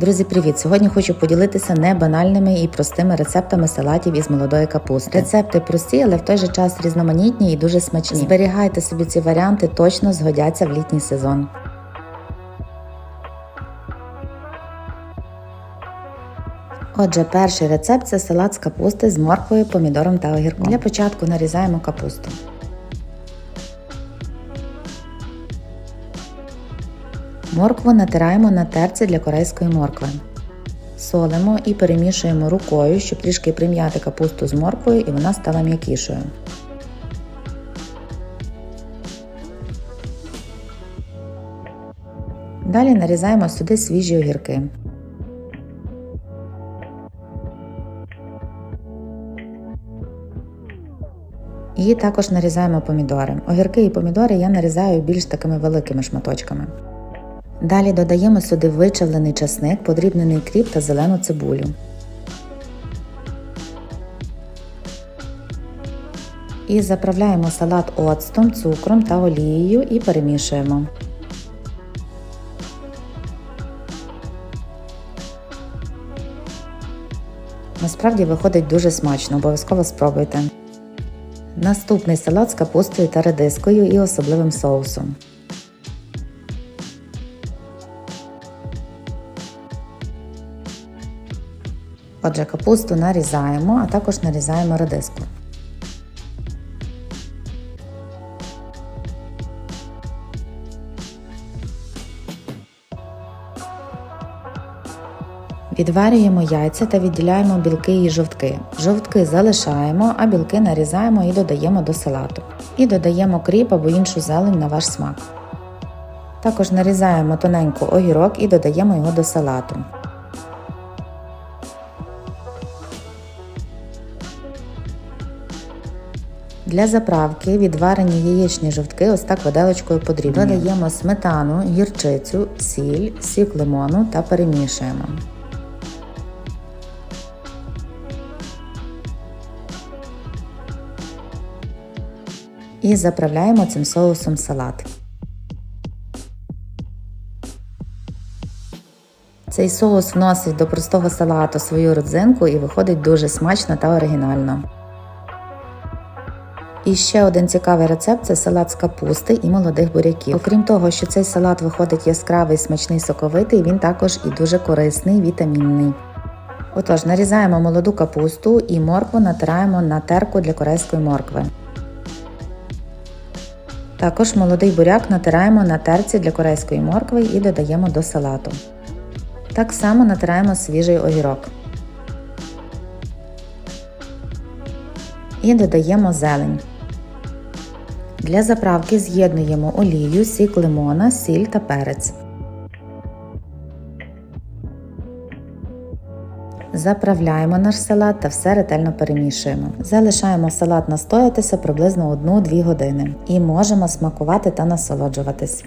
Друзі, привіт! Сьогодні хочу поділитися не банальними і простими рецептами салатів із молодої капусти. Рецепти прості, але в той же час різноманітні і дуже смачні. Зберігайте собі ці варіанти, точно згодяться в літній сезон. Отже, перший рецепт це салат з капусти з морквою, помідором та огірком. Для початку нарізаємо капусту. Моркву натираємо на терці для корейської моркви. Солимо і перемішуємо рукою, щоб трішки прим'яти капусту з морквою і вона стала м'якішою. Далі нарізаємо сюди свіжі огірки. І також нарізаємо помідори. Огірки і помідори я нарізаю більш такими великими шматочками. Далі додаємо сюди вичавлений часник, подрібнений кріп та зелену цибулю. І заправляємо салат оцтом, цукром та олією і перемішуємо. Насправді виходить дуже смачно, обов'язково спробуйте. Наступний салат з капустою та редискою і особливим соусом. Отже, капусту нарізаємо, а також нарізаємо редиску. Відварюємо яйця та відділяємо білки і жовтки. Жовтки залишаємо, а білки нарізаємо і додаємо до салату. І додаємо кріп або іншу зелень на ваш смак. Також нарізаємо тоненько огірок і додаємо його до салату. Для заправки відварені яєчні жовтки ось так виделочкою подрібнюємо. Додаємо сметану, гірчицю, сіль, сік лимону та перемішуємо. І заправляємо цим соусом салат. Цей соус вносить до простого салату свою родзинку і виходить дуже смачно та оригінально. І ще один цікавий рецепт це салат з капусти і молодих буряків. Окрім того, що цей салат виходить яскравий, смачний, соковитий, він також і дуже корисний, вітамінний. Отож, нарізаємо молоду капусту і моркву натираємо на терку для корейської моркви. Також молодий буряк натираємо на терці для корейської моркви і додаємо до салату. Так само натираємо свіжий огірок. І додаємо зелень. Для заправки з'єднуємо олію, сік лимона, сіль та перець. Заправляємо наш салат та все ретельно перемішуємо. Залишаємо салат настоятися приблизно 1-2 години і можемо смакувати та насолоджуватись.